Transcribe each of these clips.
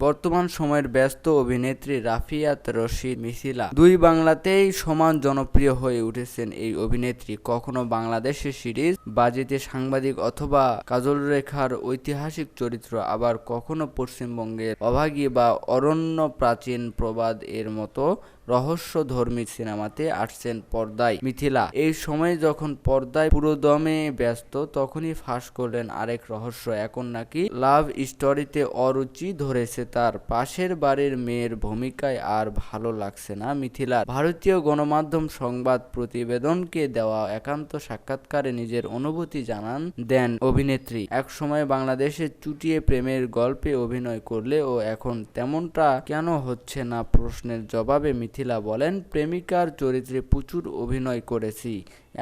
বর্তমান সময়ের ব্যস্ত অভিনেত্রী রাফিয়াত রশিদ মিথিলা দুই বাংলাতেই সমান জনপ্রিয় হয়ে উঠেছেন এই অভিনেত্রী। কখনো বাংলাদেশের সিরিজ, বাজিতে সাংবাদিক অথবা কাজল রেখার ঐতিহাসিক চরিত্র, আবার কখনো পশ্চিমবঙ্গের অভাগী বা অরণ্য প্রাচীন প্রবাদ এর মতো রহস্যধর্মী সিনেমাতে আসছেন পর্দায় মিথিলা। এই সময় যখন পর্দায় পুরোদমে ব্যস্ত, তখনই ফাঁস করলেন আরেক রহস্য। এখন নাকি লাভ স্টোরিতে অরুচি ধরেছে তার পাশের বাড়ির মেয়ের ভূমিকায় আর ভালো লাগছে না মিথিলার। ভারতীয় গণমাধ্যম সংবাদ প্রতিবেদনকে দেওয়া একান্ত সাক্ষাৎকারে নিজের অনুভূতি জানান দেন অভিনেত্রী। একসময় বাংলাদেশে চুটিয়ে প্রেমের গল্পে অভিনয় করলে ও এখন তেমনটা কেন হচ্ছে না প্রশ্নের জবাবে মিথিলা বলেন, প্রেমিকার চরিত্রে প্রচুর অভিনয় করেছি।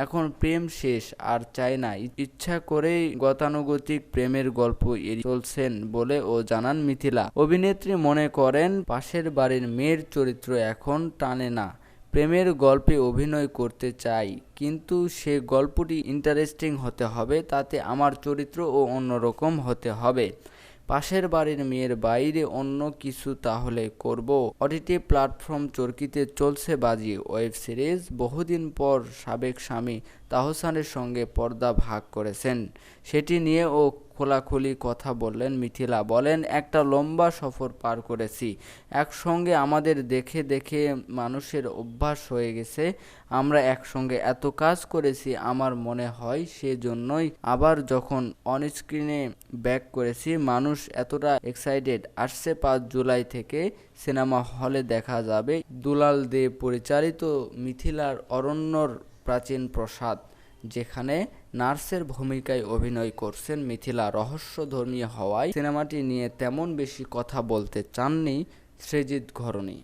এখন প্রেম শেষ, আর চাই না। ইচ্ছা করেই গতানুগতিক প্রেমের গল্প এড়িয়ে চলছেন বলে ও জানান মিথিলা। অভিনেত্রী মনে করেন, পাশের বাড়ির মেয়ের চরিত্র এখন টানে না। প্রেমের গল্পে অভিনয় করতে চাই, কিন্তু সে গল্পটি ইন্টারেস্টিং হতে হবে, তাতে আমার চরিত্র ও অন্যরকম হতে হবে। পাশের বাড়ির মেয়ের বাইরে অন্য কিছু তাহলে করব? অডিটি প্ল্যাটফর্ম চরকিতে চলছে বাজি। ওয়েব সিরিজ বহুদিন পর সাবেক স্বামী তাহসানের সঙ্গে পর্দা ভাগ করেছেন। সেটি নিয়ে ও খোলাখুলি কথা বললেন মিথিলা। বলেন, একটা লম্বা সফর পার করেছি। একসঙ্গে আমাদের দেখে দেখে মানুষের অভ্যাস হয়ে গেছে। আমরা একসঙ্গে এত কাজ করেছি, আমার মনে হয় সেজন্যই আবার যখন অনস্ক্রিনে ব্যাক করেছি, মানুষ এতটা এক্সাইটেড। আসছে পাঁচ জুলাই থেকে সিনেমা হলে দেখা যাবে দুলাল দে পরিচালিত মিথিলার অরণ্যর প্রাচীন প্রসাদ। যেখানে নার্সের ভূমিকায় অভিনয় করছেন মিথিলা, রহস্যধর্মী হওয়ায় সিনেমাটি নিয়ে তেমন বেশি কথা বলতে চাননি সৃজিত ঘরণী।